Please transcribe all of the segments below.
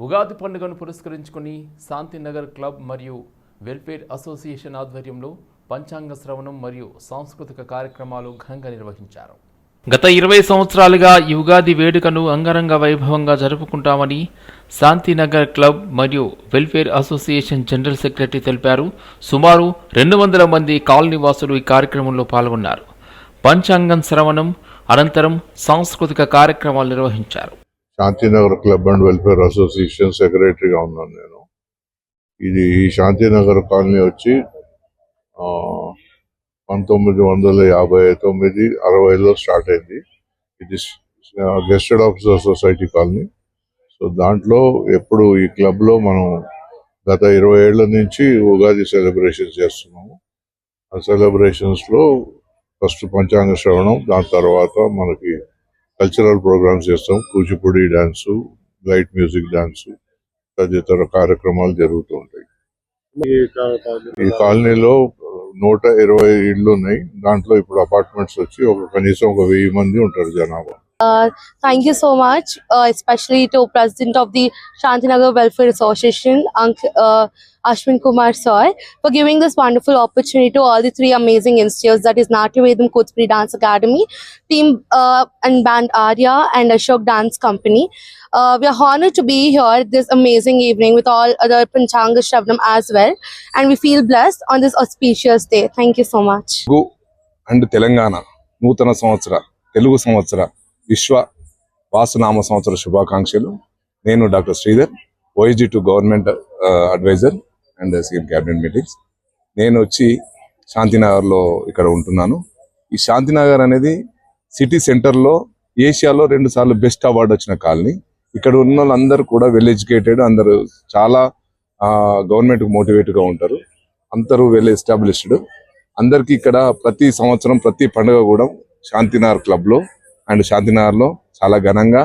ఉగాది పండుగను పురస్కరించుకుని శాంతినగర్ క్లబ్ మరియు వెల్ఫేర్ అసోసియేషన్ ఆధ్వర్యంలో పంచాంగ శ్రవణం మరియు సాంస్కృతిక కార్యక్రమాలు ఘనంగా నిర్వహించారు. గత ఇరవై సంవత్సరాలుగా ఈ ఉగాది వేడుకను అంగరంగ వైభవంగా జరుపుకుంటామని శాంతినగర్ క్లబ్ మరియు వెల్ఫేర్ అసోసియేషన్ జనరల్ సెక్రటరీ తెలిపారు. సుమారు రెండు వందల మంది కాలనీవాసులు ఈ కార్యక్రమంలో పాల్గొన్నారు. పంచాంగం శ్రవణం అనంతరం సాంస్కృతిక కార్యక్రమాలు నిర్వహించారు. Shantinagar club and welfare association సెక్రటరీగా ఉన్నాను నేను. ఇది ఈ శాంతినగర్ కాలనీ వచ్చి ఆ, పంతొమ్మిది వందల యాభై తొమ్మిది అరవైలో స్టార్ట్ అయింది. ఇది gazetted officer society colony. So దాంట్లో ఎప్పుడు ఈ క్లబ్లో మనం గత ఇరవై ఏళ్ళ నుంచి ఉగాది సెలబ్రేషన్ చేస్తున్నాము. ఆ సెలబ్రేషన్స్లో ఫస్ట్ పంచాంగ శ్రవణం దాని తర్వాత మనకి కల్చరల్ ప్రోగ్రామ్స్ చేస్తాం. Kuchipudi dance light music dance తదితర కార్యక్రమాలు జరుగుతూ ఉంటాయి. ఈ కాలనీలో నూట ఇరవై ఇళ్ళు ఉన్నాయి. దాంట్లో ఇప్పుడు అపార్ట్మెంట్స్ వచ్చి ఒక కనీసం ఒక వెయ్యి మంది ఉంటారు జనాభా. Uh, thank you so much, uh, especially to President of the Shantinagar Welfare Association, Ank uh, Ashwin Kumar Sir, for giving this wonderful opportunity to all the three amazing institutes that is Natyavedam Kuchipudi Dance Academy, Team uh, and Band Arya, and Ashok Dance Company. Uh, we are honored to be here this amazing evening with all other Panchanga Shravnam as well, and we feel blessed on this auspicious day. Thank you so much. Go and Telangana, Nutana Samvatsara, Telugu Samvatsara. విశ్వ వాసునామ సంవత్సర శుభాకాంక్షలు. నేను doctor Sridhar OSG to government advisor and CM cabinet meetings. నేను వచ్చి శాంతినగర్లో ఇక్కడ ఉంటున్నాను. ఈ శాంతినగర్ అనేది సిటీ సెంటర్లో ఏషియాలో రెండు సార్లు బెస్ట్ అవార్డు వచ్చిన కాలనీ. ఇక్కడ ఉన్న వాళ్ళందరూ కూడా వెల్ ఎడ్యుకేటెడ్ అందరూ చాలా గవర్నమెంట్ మోటివేట్గా ఉంటారు. అందరూ వెల్ ఎస్టాబ్లిష్డ్ అందరికీ ఇక్కడ ప్రతి సంవత్సరం ప్రతి పండుగ కూడా శాంతినగర్ క్లబ్లో అండ్ శాంతినగర్లో చాలా ఘనంగా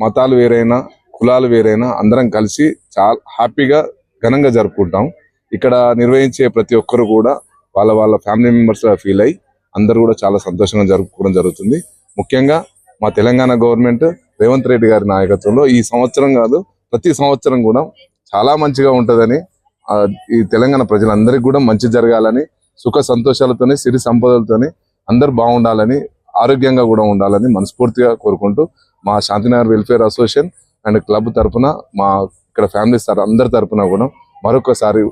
మతాలు వేరైనా కులాలు వేరైనా అందరం కలిసి చాలా హ్యాపీగా ఘనంగా జరుపుకుంటాం. ఇక్కడ నిర్వహించే ప్రతి ఒక్కరు కూడా వాళ్ళ వాళ్ళ ఫ్యామిలీ మెంబర్స్గా ఫీల్ అయ్యి అందరూ కూడా చాలా సంతోషంగా జరుపుకోవడం జరుగుతుంది. ముఖ్యంగా మా తెలంగాణ గవర్నమెంట్ రేవంత్ రెడ్డి గారి నాయకత్వంలో ఈ సంవత్సరం కాదు ప్రతి సంవత్సరం కూడా చాలా మంచిగా ఉంటుందని ఈ తెలంగాణ ప్రజలందరికీ కూడా మంచి జరగాలని సుఖ సంతోషాలతోని సిరి సంపదలతోని అందరు బాగుండాలని ఆరోగ్యంగా కూడా ఉండాలని మనస్ఫూర్తిగా కోరుకుంటూ మా Shantinagar welfare association and club తరపున మా ఇక్కడ ఫ్యామిలీస్ సార్ అందరి తరపున కూడా మరొకసారి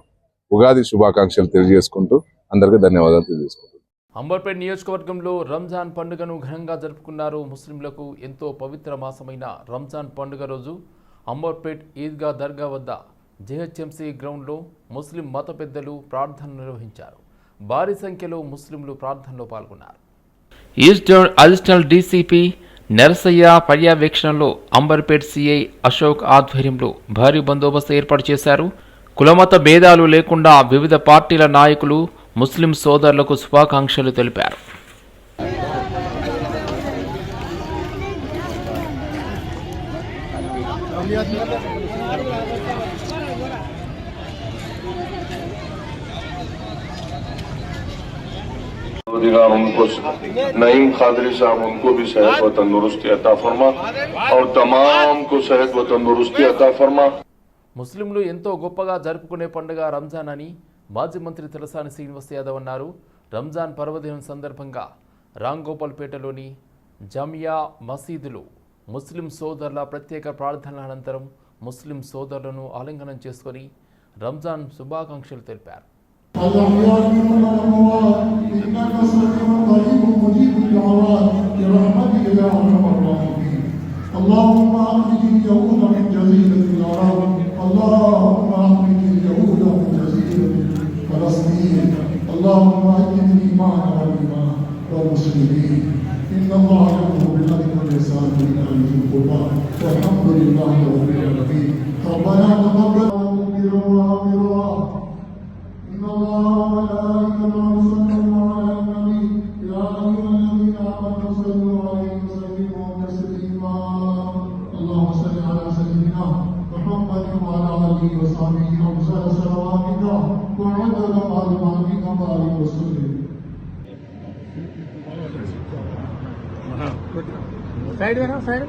ఉగాది శుభాకాంక్షలు తెలియజేసుకుంటూ అందరికీ ధన్యవాదాలు తెలియజేసుకుంటున్నాను. అంబర్పేట నియోజకవర్గంలో రంజాన్ పండుగను ఘనంగా జరుపుకున్నారు ముస్లింలకు ఎంతో పవిత్ర మాసమైన రంజాన్ పండుగ రోజు. అంబర్పేట్ ఈద్గా దర్గా వద్ద జిహెచ్ఎంసీ గ్రౌండ్లో ముస్లిం మత పెద్దలు ప్రార్థనలు నిర్వహించారు. భారీ సంఖ్యలో ముస్లింలు ప్రార్థనలో పాల్గొన్నారు. ఈస్ట్ అడిషనల్ డీసీపీ నరసయ్య పర్యవేక్షణలో అంబర్పేట్ సిఐ అశోక్ ఆధ్వర్యంలో భారీ బందోబస్తు ఏర్పాటు చేశారు. కులమత భేదాలు లేకుండా వివిధ పార్టీల నాయకులు ముస్లిం సోదరులకు శుభాకాంక్షలు తెలిపారు. दिगार उनको नईम खादरी साहब उनको भी सेहत व तंदुरुस्ती अता फरमा और तमाम को सेहत व तंदुरुस्ती अता फरमा ముస్లింలు ఎంతో గొప్పగా జరుపుకునే పండుగ రంజాన్ అని మాజీ మంత్రి తలసాని శ్రీనివాస్ యాదవ్ అన్నారు రంజాన్ పర్వదినం సందర్భంగా రాంగోపాల్పేటలోని జమియా మసీదులో ముస్లిం సోదరుల ప్రత్యేక ప్రార్థనల అనంతరం ముస్లిం సోదరులను ఆలింగనం చేసుకొని రంజాన్ శుభాకాంక్షలు తెలిపారు اللهم أخرج اليهود من جزيرة العرب اللهم أخرج اليهود من جزيرة فلسطين اللهم أجد الإيمان والإيمان والمسلمين साइड में ना साइड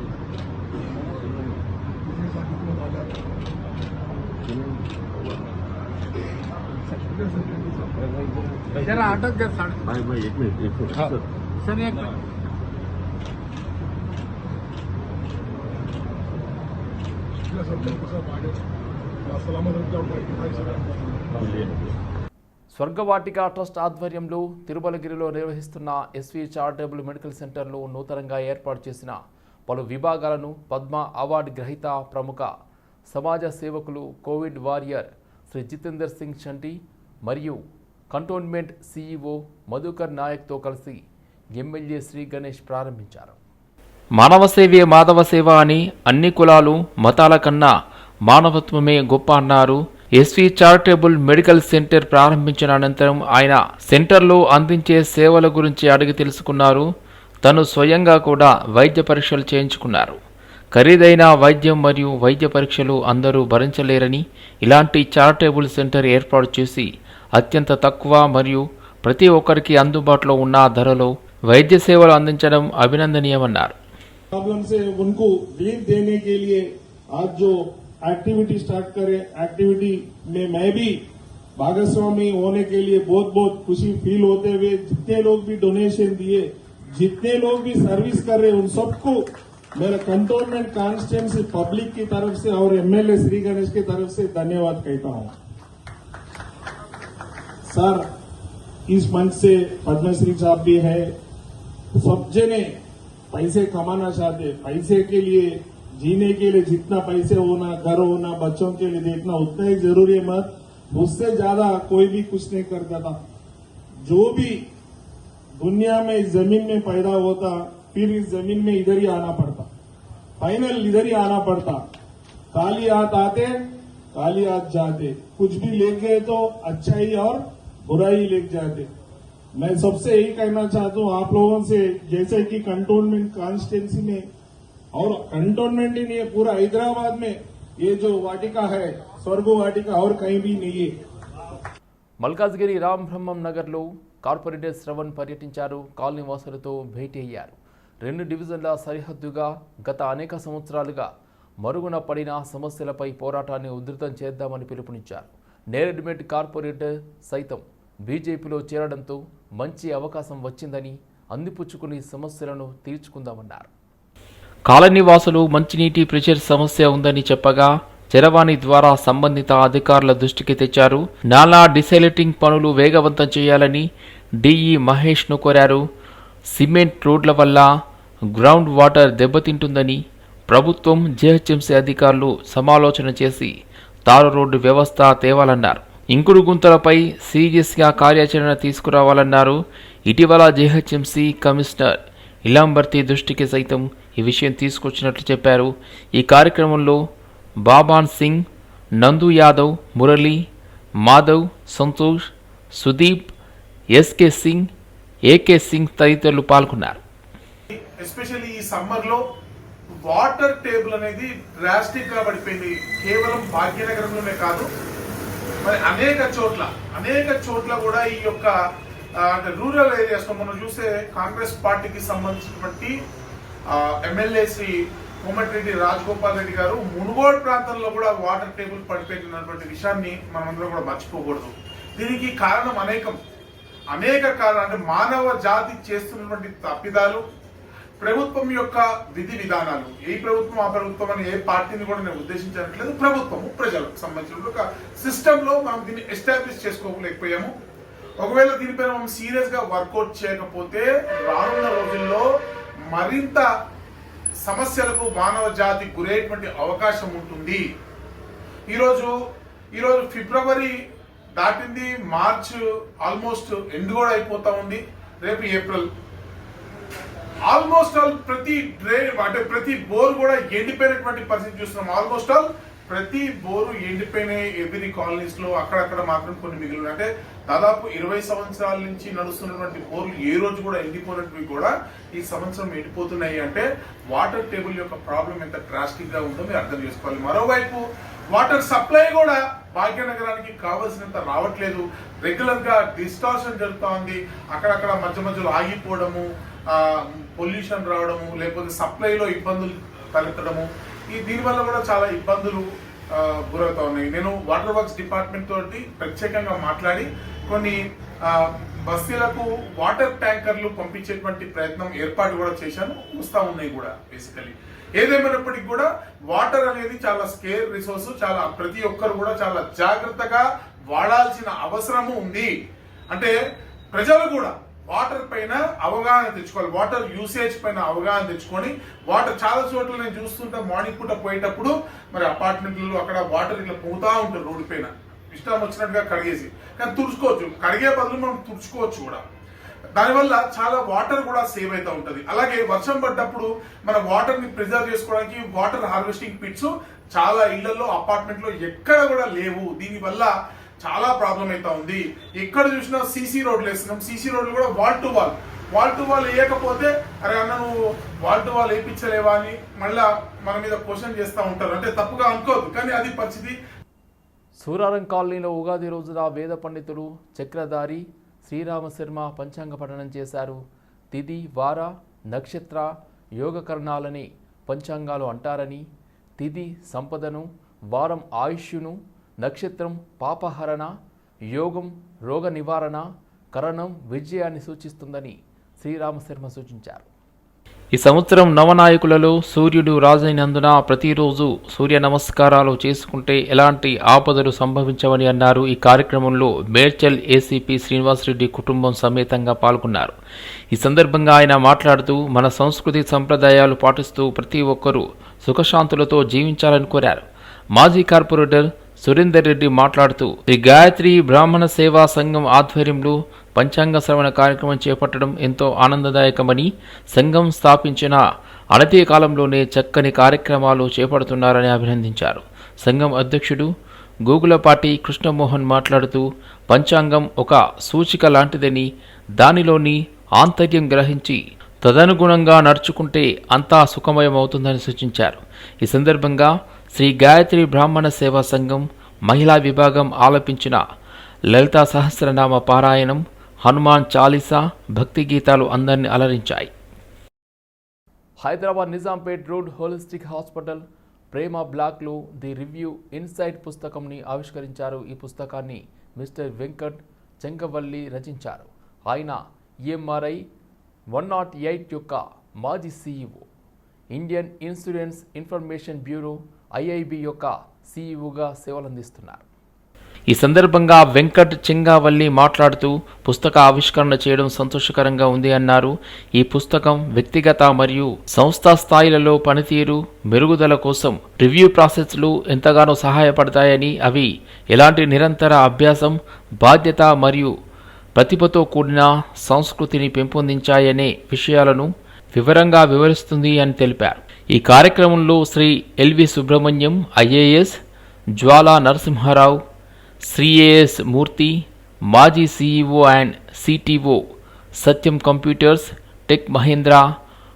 స్వర్గవాటిక ట్రస్ట్ ఆధ్వర్యంలో తిరుమలగిరిలో నిర్వహిస్తున్న ఎస్వి చారిటబుల్ మెడికల్ సెంటర్లో నూతనంగా ఏర్పాటు చేసిన పలు విభాగాలను పద్మ అవార్డు గ్రహీత ప్రముఖ సమాజ సేవకులు కోవిడ్ వారియర్ శ్రీ జితేందర్ సింగ్ చంటి మరియు కంటోన్మెంట్ సీఈఓ మధుకర్ నాయక్తో కలిసి ఎమ్మెల్యే శ్రీ గణేష్ ప్రారంభించారు. మానవ సేవే మాధవ సేవ అని అన్ని కులాలు మతాల కన్నా మానవత్వమే గొప్ప అన్నారు ఎస్వి చారిటబుల్ మెడికల్ సెంటర్ ప్రారంభించిన అనంతరం ఆయన సెంటర్లో అందించే సేవల గురించి అడిగి తెలుసుకున్నారు. తను స్వయంగా కూడా వైద్య పరీక్షలు చేయించుకున్నారు. ఖరీదైన వైద్యం మరియు వైద్య పరీక్షలు అందరూ భరించలేరని ఇలాంటి చారిటబుల్ సెంటర్ ఏర్పాటు చేసి అత్యంత తక్కువ మరియు ప్రతి ఒక్కరికి అందుబాటులో ఉన్న ధరలో వైద్య సేవలు అందించడం అభినందనీయమన్నారు. एक्टिविटी स्टार्ट करे एक्टिविटी में मैं भी भागस्वामी होने के लिए बहुत बहुत खुशी फील होते हुए जितने लोग भी डोनेशन दिए, जितने लोग भी सर्विस कर रहे, उन सबको मेरा कंटोनमेंट कॉन्स्टिट्यूंसी पब्लिक की तरफ़ से और एमएलए श्री गणेश की तरफ़ से धन्यवाद कहता हूँ। सर इस मंच से पद्मश्री साहब भी है। सब जने पैसे कमाना चाहते, पैसे के लिए जीने के लिए जितना पैसे होना, घर होना, बच्चों के लिए देखना, उतना ही ज़रूरी है मत। उससे ज़्यादा कोई भी कुछ नहीं करता था। जो भी दुनिया में इस ज़मीन में पैदा होता, फिर इस ज़मीन में इधर ही आना पड़ता। फाइनल इधर ही आना पड़ता। काली हाथ आते, काली हाथ जाते। कुछ भी ले गए तो अच्छाई और बुराई ले जाते। मैं सबसे यही कहना चाहता हूँ, आप लोगों से, जैसे कि कंटोनमेंट कॉन्स्टिट्यूंसी में और कंटोनमेंट ही नहीं है पूरा हैदराबाद में ये जो वाटिका है स्वर्ग वाटिका और कहीं भी नहीं है మల్కాజ్గిరి రామ్ బ్రహ్మం నగర్లో కార్పొరేటర్ శ్రవణ్ పర్యటించారు కాలనీ వాసులతో భేటీ అయ్యారు రెండు డివిజన్ల సరిహద్దుగా గత అనేక సంవత్సరాలుగా మరుగున పడిన సమస్యలపై పోరాటాన్ని ఉధృతం చేద్దామని పిలుపునిచ్చారు నేరెడ్మెట్ కార్పొరేటర్ సైతం బీజేపీలో చేరడంతో మంచి అవకాశం వచ్చిందని అందిపుచ్చుకుని సమస్యలను తీర్చుకుందామన్నారు కాలనీ వాసులు మంచినీటి ప్రెషర్ సమస్య ఉందని చెప్పగా చరవాణి ద్వారా సంబంధిత అధికారుల దృష్టికి తెచ్చారు. నాలా డిసైలేటింగ్ పనులు వేగవంతం చేయాలని డిఈ మహేష్ను కోరారు. సిమెంట్ రోడ్ల వల్ల గ్రౌండ్ వాటర్ దెబ్బతింటుందని ప్రభుత్వం జేహెచ్ఎంసీ అధికారులు సమాలోచన చేసి తారు రోడ్డు వ్యవస్థ తేవాలన్నారు. ఇంకుడు గుంతలపై సీరియస్గా కార్యాచరణ తీసుకురావాలన్నారు. ఇటీవల జేహెచ్ఎంసీ కమిషనర్ ఇలాంబర్తి దృష్టికి సైతం ఈ విషయం తీసుకొచ్చినట్లు చెప్పారు. ఈ కార్యక్రమంలో బాబాన్ సింగ్ నందు యాదవ్ మురళి మాధవ్ సంతోష్ సుదీప్ ఎస్కే సింగ్ ఏకే సింగ్ తదితరులు పాల్గొన్నారు. ఎస్పెషల్లీ ఈ సమ్మర్లో వాటర్ టేబుల్ అనేది డ్రాస్టిక్గా పడిపోయింది. కేవలం భాగ్యనగరంలోనే కాదు మరి అనేక చోట్ల అనేక చోట్ల కూడా ఈ యొక్క అంటే రూరల్ ఏరియాస్లో మనం చూసే కాంగ్రెస్ పార్టీకి సంబంధించినటువంటి ఎమ్మెల్యేసి కోమటిరెడ్డి రాజగోపాల్ రెడ్డి గారు మునుగోడు ప్రాంతంలో కూడా వాటర్ టేబుల్ పడిపోయినటువంటి విషయాన్ని మనందరం కూడా మర్చిపోకూడదు. దీనికి కారణం అనేకం. అనేక కారణం అంటే మానవ జాతి చేస్తున్నటువంటి తప్పిదాలు ప్రభుత్వం యొక్క విధి విధానాలు. ఏ ప్రభుత్వం ఆ ప్రభుత్వం అని ఏ పార్టీని కూడా నేను ఉద్దేశించట్లేదు ప్రభుత్వము ప్రజలకు సంబంధించిన ఒక సిస్టంలో మనం దీన్ని ఎస్టాబ్లిష్ చేసుకోలేకపోయాము. ఒకవేళ దీనిపైన మనం సీరియస్గా వర్కౌట్ చేయకపోతే రానున్న రోజుల్లో మరింత సమస్యలకు మానవ జాతి గురయ్యేటువంటి అవకాశం ఉంటుంది. ఈరోజు ఈరోజు ఫిబ్రవరి దాటింది మార్చ్ ఆల్మోస్ట్ ఎండ్ కూడా అయిపోతా ఉంది రేపు ఏప్రిల్. ఆల్మోస్ట్ ఆల్ ప్రతి డ్రే అంటే ప్రతి బోర్ కూడా ఎండిపోయినటువంటి పరిస్థితి చూస్తున్నాం. ఆల్మోస్ట్ ఆల్ ప్రతి బోరు ఎండిపోయిన ఎవ్రీ కాలనీస్లో అక్కడక్కడ మాత్రం కొన్ని మిగిలిన అంటే దాదాపు ఇరవై సంవత్సరాల నుంచి నడుస్తున్నటువంటి బోర్లు ఏ రోజు కూడా ఎండిపోయినవి కూడా ఈ సంవత్సరం ఎండిపోతున్నాయి అంటే వాటర్ టేబుల్ యొక్క ప్రాబ్లం ఎంత డ్రాస్టిక్గా ఉందో మీరు అర్థం చేసుకోవాలి. మరోవైపు వాటర్ సప్లై కూడా భాగ్యనగరానికి కావలసినంత రావట్లేదు. రెగ్యులర్గా డిస్టార్షన్ జరుగుతోంది. అక్కడక్కడ మధ్య మధ్యలో ఆగిపోవడము పొల్యూషన్ రావడము లేకపోతే సప్లైలో ఇబ్బందులు తలెత్తడము ఈ దీనివల్ల కూడా చాలా ఇబ్బందులు గురవుతా ఉన్నాయి నేను వాటర్ వర్క్స్ డిపార్ట్మెంట్ తోటి ప్రత్యేకంగా మాట్లాడి కొన్ని బస్తీలకు వాటర్ ట్యాంకర్లు పంపించేటువంటి ప్రయత్నం ఏర్పాటు కూడా చేశాను. వస్తూ ఉన్నాయి కూడా బేసికలీ ఏదేమైనప్పటికీ కూడా వాటర్ అనేది చాలా స్కేర్ రిసోర్స్ చాలా ప్రతి ఒక్కరు కూడా చాలా జాగ్రత్తగా వాడాల్సిన అవసరము ఉంది. అంటే ప్రజలు కూడా వాటర్ పైన అవగాహన తెచ్చుకోవాలి. వాటర్ యూసేజ్ పైన అవగాహన తెచ్చుకొని వాటర్ చాలా చోట్ల నేను చూస్తుంటే మార్నింగ్ పూట పోయేటప్పుడు మరి అపార్ట్మెంట్లలో అక్కడ వాటర్ ఇట్లా పోతా ఉంటారు రోడ్డు పైన. ఇష్టం వచ్చినట్టుగా కడిగేసి. కానీ తుడుచుకోవచ్చు. కడిగే బదులు మనం తుడుచుకోవచ్చు కూడా. దానివల్ల చాలా వాటర్ కూడా సేవ్ అవుతూ ఉంటుంది. అలాగే వర్షం పడ్డప్పుడు మన వాటర్ని ప్రిజర్వ్ చేసుకోవడానికి వాటర్ హార్వెస్టింగ్ పిట్స్ చాలా ఇళ్ళలో అపార్ట్మెంట్లో ఎక్కడ కూడా లేవు. దీనివల్ల చాలా ప్రాబ్లం అయితే ఉంది. ఎక్కడ చూసినా సీసీ రోడ్లు వేస్తున్నాం. సీసీ రోడ్లు కూడా wall to wall. Wall to wall వేయకపోతే అరే అన్న నువ్వు వాల్ టు వాల్ వేయించలేవా అని మళ్ళా మన మీద క్వశ్చన్ చేస్తూ ఉంటారు. అంటే తప్పుగా అనుకోవద్దు కానీ అది పరిస్థితి. సూరారం కాలనీలో ఉగాది రోజున వేద పండితుడు చక్రధారి శ్రీరామ శర్మ పంచాంగ పఠనం చేశారు. తిథి వార నక్షత్ర యోగకరణాలని పంచాంగాలు అంటారని తిథి సంపదను వారం ఆయుష్యును నక్షత్రం పాపహరణ యోగం రోగ నివారణ కరణం విజయాన్ని సూచిస్తుందని శ్రీరామశర్మ సూచించారు. ఈ సంవత్సరం నవనాయకులలో సూర్యుడు రాజైనందున ప్రతిరోజు సూర్య నమస్కారాలు చేసుకుంటే ఎలాంటి ఆపదలు సంభవించవని అన్నారు. ఈ కార్యక్రమంలో మేడ్చల్ ఏసీపీ శ్రీనివాసరెడ్డి కుటుంబం సమేతంగా పాల్గొన్నారు. ఈ సందర్భంగా ఆయన మాట్లాడుతూ మన సంస్కృతి సంప్రదాయాలు పాటిస్తూ ప్రతి ఒక్కరూ సుఖశాంతులతో జీవించాలని కోరారు. మాజీ కార్పొరేటర్ సురేందర్ రెడ్డి మాట్లాడుతూ శ్రీ గాయత్రి బ్రాహ్మణ సేవా సంఘం ఆధ్వర్యంలో పంచాంగ శ్రవణ కార్యక్రమం చేపట్టడం ఎంతో ఆనందదాయకమని సంఘం స్థాపించిన అనతి కాలంలోనే చక్కని కార్యక్రమాలు చేపడుతున్నారని అభినందించారు. సంఘం అధ్యక్షుడు గూగులపాటి కృష్ణమోహన్ మాట్లాడుతూ పంచాంగం ఒక సూచిక లాంటిదని దానిలోని ఆంతర్యం గ్రహించి తదనుగుణంగా నడుచుకుంటే అంతా సుఖమయమవుతుందని సూచించారు. ఈ సందర్భంగా శ్రీ గాయత్రి బ్రాహ్మణ సేవా సంఘం మహిళా విభాగం ఆలపించిన లలితా సహస్రనామ పారాయణం హనుమాన్ చాలీసా భక్తి గీతాలు అందరిని అలరించాయి. Hyderabad Nizampet road holistic hospital Prema బ్లాక్లో ది రివ్యూ ఇన్సైట్ పుస్తకంని ఆవిష్కరించారు. ఈ పుస్తకాన్ని మిస్టర్ వెంకట్ చెంగవల్లి రచించారు. ఆయన ఈఎంఆర్ఐ వన్ నాట్ ఎయిట్ యొక్క మాజీ CEO Indian insurance information bureau IIB యొక్క సీఈఓగా సేవలందిస్తున్నారు. ఈ సందర్భంగా వెంకట్ చెంగావల్లి మాట్లాడుతూ పుస్తక ఆవిష్కరణ చేయడం సంతోషకరంగా ఉంది అన్నారు. ఈ పుస్తకం వ్యక్తిగత మరియు సంస్థా స్థాయిలలో పనితీరు మెరుగుదల కోసం రివ్యూ ప్రాసెస్లు ఎంతగానో సహాయపడతాయని అవి ఎలాంటి నిరంతర అభ్యాసం బాధ్యత మరియు ప్రతిభతో కూడిన సంస్కృతిని పెంపొందించాయనే విషయాలను వివరంగా వివరిస్తుంది అని తెలిపారు. ఈ కార్యక్రమంలో Shri LV Subrahmanyam IAS Jwala Narasimharao Shri AS Murthy మాజీ CEO and CTO Satyam computers tech Mahindra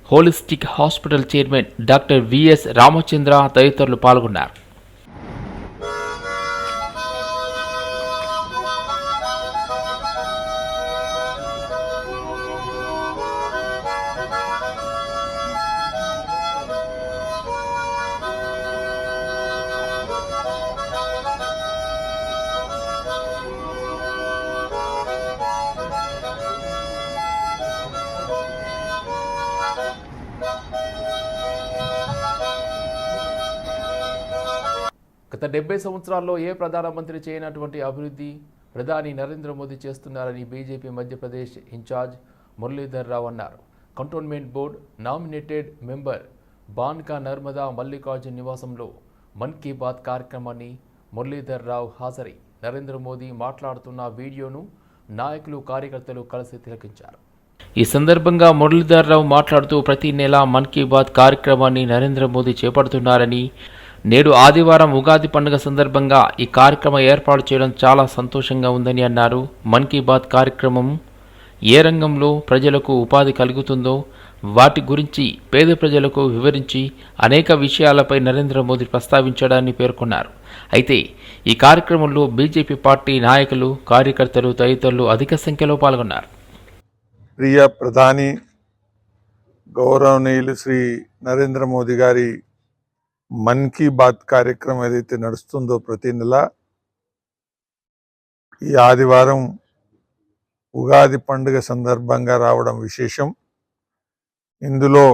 holistic hospital chairman doctor VS Ramachandra తదితరులు పాల్గొన్నారు. గత డెబ్బై సంవత్సరాల్లో ఏ ప్రధానమంత్రి చేయనటువంటి అభివృద్ధి ప్రధాని నరేంద్ర మోదీ చేస్తున్నారని బీజేపీ మధ్యప్రదేశ్ ఇన్ఛార్జ్ మురళీధర్ రావు అన్నారు. Cantonment board nominated member Banka Narmada Mallikarjun నివాసంలో మన్ కీ బాత్ కార్యక్రమాన్ని మురళీధర్ రావు హాజరై. నరేంద్ర మోదీ మాట్లాడుతున్న వీడియోను నాయకులు కార్యకర్తలు కలిసి తిలకించారు. ఈ సందర్భంగా మురళీధర్ రావు మాట్లాడుతూ ప్రతి నెల మన్ కీ బాత్ కార్యక్రమాన్ని నరేంద్ర మోదీ చేపడుతున్నారని నేడు ఆదివారం ఉగాది పండుగ సందర్భంగా ఈ కార్యక్రమం ఏర్పాటు చేయడం చాలా సంతోషంగా ఉందని అన్నారు. మన్ కీ బాత్ కార్యక్రమం ఏ రంగంలో ప్రజలకు ఉపాధి కలుగుతుందో వాటి గురించి పేద ప్రజలకు వివరించి అనేక విషయాలపై నరేంద్ర మోదీ ప్రస్తావించడాన్ని పేర్కొన్నారు. అయితే ఈ కార్యక్రమంలో బీజేపీ పార్టీ నాయకులు కార్యకర్తలు తదితరులు అధిక సంఖ్యలో పాల్గొన్నారు. ప్రియ ప్రధాని గౌరవనీయులు శ్రీ నరేంద్ర మోదీ గారి మన్ కీ బాత్ కార్యక్రమం ఏదైతే నడుస్తుందో ప్రతి నెల ఈ ఆదివారం ఉగాది పండుగ సందర్భంగా రావడం విశేషం. ఇందులో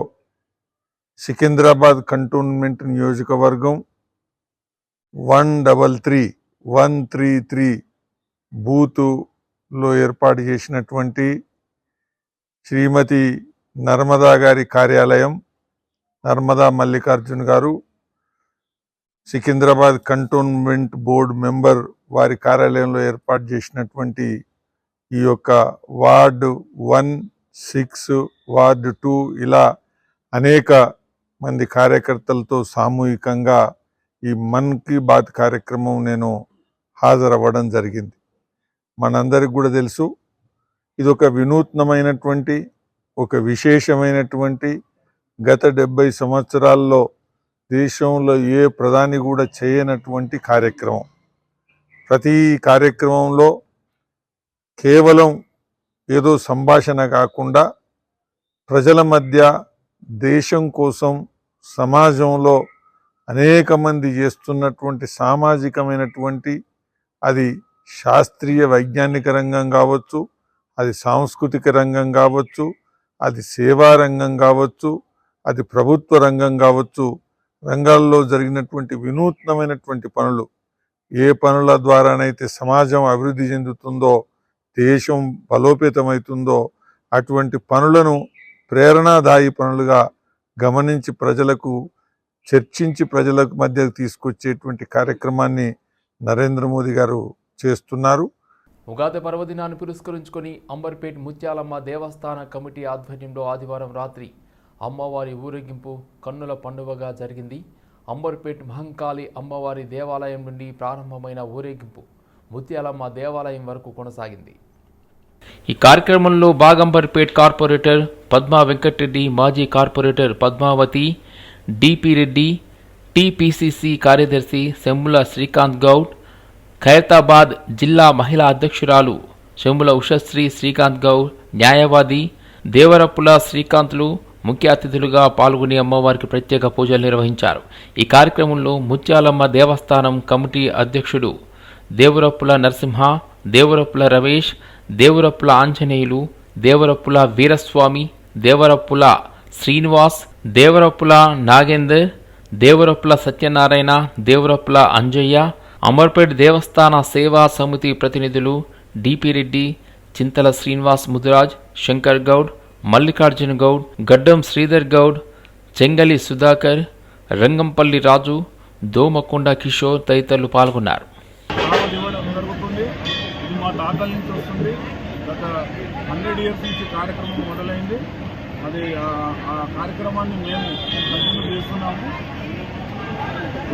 సికింద్రాబాద్ కంటోన్మెంట్ నియోజకవర్గం one double three one three three బూతులో ఏర్పాటు చేసినటువంటి శ్రీమతి నర్మదా గారి కార్యాలయం నర్మదా మల్లికార్జున్ గారు సికింద్రాబాద్ కంటోన్మెంట్ బోర్డు మెంబర్ వారి కార్యాలయంలో ఏర్పాటు చేసినటువంటి ఈ యొక్క ward one six ward two ఇలా అనేక మంది కార్యకర్తలతో సామూహికంగా ఈ మన్ కీ బాత్ కార్యక్రమం నేను హాజరవ్వడం జరిగింది. మనందరికి కూడా తెలుసు ఇది ఒక వినూత్నమైనటువంటి ఒక విశేషమైనటువంటి గత డెబ్బై సంవత్సరాల్లో దేశంలో ఏ ప్రధాని కూడా చేయనటువంటి కార్యక్రమం. ప్రతి కార్యక్రమంలో కేవలం ఏదో సంభాషణ కాకుండా ప్రజల మధ్య దేశం కోసం సమాజంలో అనేక మంది చేస్తున్నటువంటి సామాజికమైనటువంటి అది శాస్త్రీయ వైజ్ఞానిక రంగం కావచ్చు అది సాంస్కృతిక రంగం కావచ్చు అది సేవా రంగం కావచ్చు అది ప్రభుత్వ రంగం కావచ్చు రంగాల్లో జరిగినటువంటి వినూత్నమైనటువంటి పనులు ఏ పనుల ద్వారానైతే సమాజం అభివృద్ధి చెందుతుందో దేశం బలోపేతమవుతుందో అటువంటి పనులను ప్రేరణాదాయి పనులుగా గమనించి ప్రజలకు చర్చించి ప్రజలకు మధ్యకు తీసుకొచ్చేటువంటి కార్యక్రమాన్ని నరేంద్ర మోదీ గారు చేస్తున్నారు. ఉగాది పర్వదినాన్ని పురస్కరించుకొని అంబర్పేట్ ముత్యాలమ్మ దేవస్థాన కమిటీ ఆధ్వర్యంలో ఆదివారం రాత్రి అమ్మవారి ఊరేగింపు కన్నుల పండుగగా జరిగింది. అంబర్పేట్ మహంకాళి అమ్మవారి దేవాలయం నుండి ప్రారంభమైన ఊరేగింపు ముత్యాలమ్మ దేవాలయం వరకు కొనసాగింది. ఈ కార్యక్రమంలో బాగంబర్పేట్ కార్పొరేటర్ పద్మా వెంకటరెడ్డి మాజీ corporator Padmavathi DP Reddy TPCC కార్యదర్శి శంబుల శ్రీకాంత్ గౌడ్ ఖైరతాబాద్ జిల్లా మహిళా అధ్యక్షురాలు శంబుల ఉషశ్రీ శ్రీకాంత్ గౌడ్ న్యాయవాది దేవరప్పుల శ్రీకాంత్లు ముఖ్య అతిథులుగా పాల్గొని అమ్మవారికి ప్రత్యేక పూజలు నిర్వహించారు. ఈ కార్యక్రమంలో ముత్యాలమ్మ దేవస్థానం కమిటీ అధ్యక్షుడు దేవరప్పుల నరసింహ దేవరప్పుల రమేష్ దేవరప్పుల ఆంజనేయులు దేవరప్పుల వీరస్వామి దేవరప్పుల శ్రీనివాస్ దేవరప్పుల నాగేందర్ దేవరప్పుల సత్యనారాయణ దేవరప్పుల అంజయ్య అమర్పేట్ దేవస్థాన సేవా సమితి ప్రతినిధులు డిపి రెడ్డి చింతల శ్రీనివాస్ ముదిరాజ్ శంకర్ గౌడ్ మల్లికార్జున గౌడ్ గడ్డం శ్రీధర్ గౌడ్ చెంగలి సుధాకర్ రంగంపల్లి రాజు దోమకొండ కిషోర్ తదితరులు పాల్గొన్నారు. గత హండ్రెడ్ ఇయర్స్ నుంచి కార్యక్రమం మొదలైంది. అది ఆ- కార్యక్రమాన్ని మేము కంటిన్యూ చేస్తున్నాము.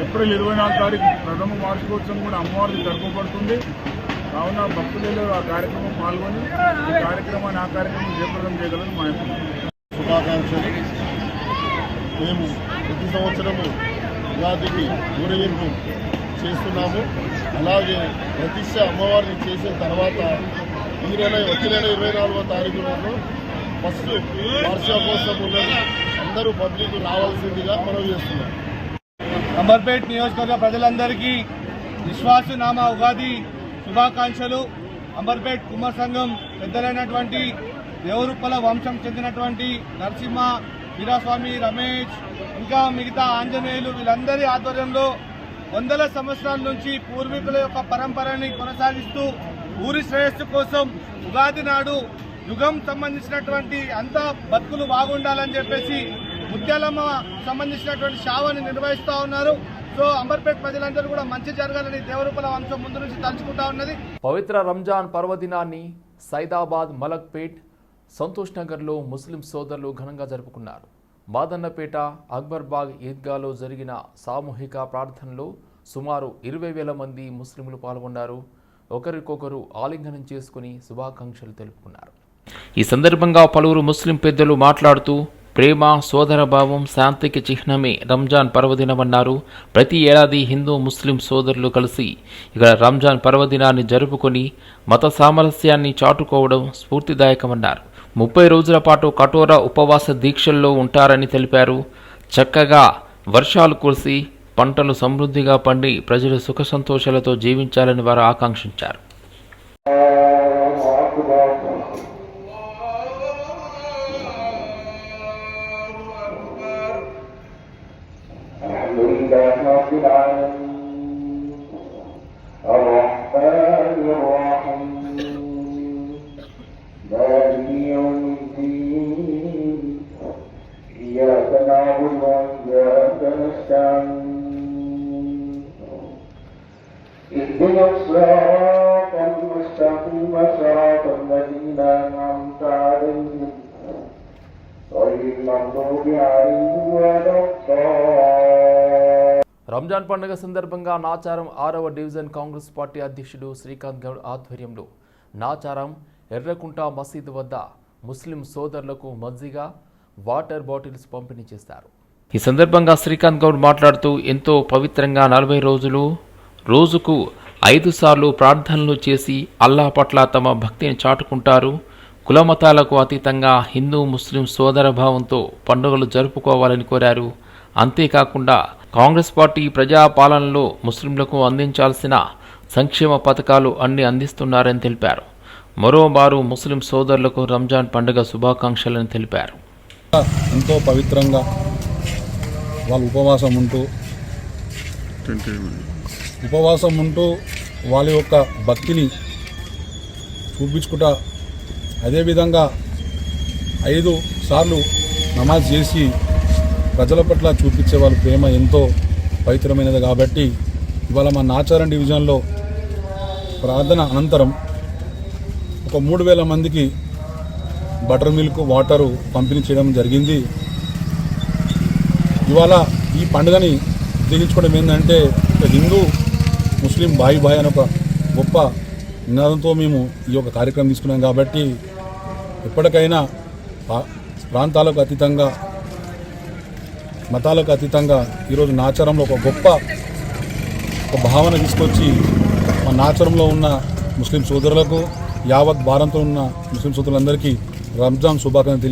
ఏప్రిల్ ఇరవై నాలుగు తారీఖు ప్రథమ వార్షికోత్సవం కూడా అమ్మవారికి జరుపబడుతుంది కావున భక్తులలో ఆ కార్యక్రమం పాల్గొని ఈ కార్యక్రమాన్ని ఆ కార్యక్రమం జయప్రదం చేయగలని మా యొక్క శుభాకాంక్షలు. మేము ప్రతి సంవత్సరము ఉగాదికి ఊరేగింపు చేస్తున్నాము. అలాగే ప్రతిష్ట అమ్మవారిని చేసిన తర్వాత ఈ నెల వచ్చే నెల ఇరవై నాలుగో తారీఖు రోజు ఫస్ట్ వార్షికోత్సవం ఉన్నది. అందరూ పబ్లిక్ రావాల్సిందిగా మనం చేస్తున్నాం. అంబర్పేట్ నియోజకవర్గ ప్రజలందరికీ విశ్వాసనామ ఉగాది శుభాకాంక్షలు. అంబర్పేట్ కుమార్ సంఘం పెద్దలైనటువంటి దేవరుప్పల వంశం చెందినటువంటి నరసింహ వీరాస్వామి రమేష్ ఇంకా మిగతా ఆంజనేయులు వీళ్ళందరి ఆధ్వర్యంలో వందల సంవత్సరాల నుంచి పూర్వీకుల యొక్క పరంపరని కొనసాగిస్తూ ఊరి శ్రేయస్సు కోసం ఉగాది నాడు యుగం సంబంధించినటువంటి అంత బతుకులు బాగుండాలని చెప్పేసి ముత్యాలమ్మ సంబంధించినటువంటి షావని నిర్వహిస్తూ ఉన్నారు. సో అంబర్పేట్ ప్రజలందరూ కూడా మంచి జరగాలని దేవరూపల వంశం ముందు నుంచి తలుచుకుంటా ఉన్నది. పవిత్ర రంజాన్ పర్వదినాన్ని సైదాబాద్ మలక్పేట్ సంతోష్ నగర్లో ముస్లిం సోదరులు ఘనంగా జరుపుకున్నారు. మాదన్నపేట అక్బర్బాగ్ ఈద్గాలో జరిగిన సామూహిక ప్రార్థనలో సుమారు ఇరవై వేల మంది ముస్లింలు పాల్గొన్నారు. ఒకరికొకరు ఆలింగనం చేసుకుని శుభాకాంక్షలు తెలుపుకున్నారు. ఈ సందర్భంగా పలువురు ముస్లిం పెద్దలు మాట్లాడుతూ ప్రేమ సోదరభావం శాంతికి చిహ్నమే రంజాన్ పర్వదినమన్నారు. ప్రతి ఏడాది హిందూ ముస్లిం సోదరులు కలిసి ఇక్కడ రంజాన్ పర్వదినాన్ని జరుపుకొని మత సామరస్యాన్ని చాటుకోవడం స్ఫూర్తిదాయకమన్నారు. ముప్పై రోజుల పాటు కఠోర ఉపవాస దీక్షల్లో ఉంటారని తెలిపారు. చక్కగా వర్షాలు కురిసి పంటలు సమృద్ధిగా పండి ప్రజలు సుఖ సంతోషాలతో జీవించాలని వారు ఆకాంక్షించారు. đẹp hơn chứ đây. Ở một tế పండుగ సందర్భంగా నాచారం ఆరవ డివిజన్ కాంగ్రెస్ పార్టీ అధ్యక్షుడు శ్రీకాంత్ గౌడ్ ఆధ్వర్యంలో నాచారం ఎర్రకుంట మసీదు వద్ద ముస్లిం సోదరులకు మజ్జిగ వాటర్ బాటిల్స్ పంపిణీ చేశారు ఈ సందర్భంగా శ్రీకాంత్ గౌడ్ మాట్లాడుతూ ఎంతో పవిత్రంగా నలభై రోజులు రోజుకు ఐదు సార్లు ప్రార్థనలు చేసి అల్లా పట్ల తమ భక్తిని చాటుకుంటారు. కులమతాలకు అతీతంగా హిందూ ముస్లిం సోదర భావంతో పండుగలు జరుపుకోవాలని కోరారు. అంతేకాకుండా కాంగ్రెస్ పార్టీ ప్రజా పాలనలో ముస్లింలకు అందించాల్సిన సంక్షేమ పథకాలు అన్ని అందిస్తున్నారని తెలిపారు. మరోమారు ముస్లిం సోదరులకు రంజాన్ పండుగ శుభాకాంక్షలను తెలిపారు. ఎంతో పవిత్రంగా వాళ్ళు ఉపవాసం ఉంటూ ఉపవాసం ఉంటూ వాళ్ళ యొక్క భక్తిని చూపించుకుంటా అదేవిధంగా ఐదు సార్లు నమాజ్ చేసి ప్రజల పట్ల చూపించే వాళ్ళ ప్రేమ ఎంతో పవిత్రమైనది కాబట్టి ఇవాళ మా నాచారం డివిజన్లో ప్రార్థన అనంతరం ఒక మూడు వేల మందికి బటర్ మిల్క్ వాటరు పంపిణీ చేయడం జరిగింది. ఇవాళ ఈ పండుగని ఉద్దేశించుకోవడం ఏంటంటే ఒక హిందూ ముస్లిం బాయి బాయ్ అనే ఒక గొప్ప నినాదంతో మేము ఈ యొక్క కార్యక్రమం తీసుకున్నాం కాబట్టి ఎప్పటికైనా పా- ప్రాంతాలకు అతీతంగా మతాలకు అతీతంగా ఈరోజు నాచారంలో ఒక గొప్ప ఒక భావన తీసుకొచ్చి మా నాచారంలో ఉన్న ముస్లిం సోదరులకు యావత్ భారతంలో ఉన్న ముస్లిం సోదరులందరికీ రంజాన్ శుభాకాంక్షలు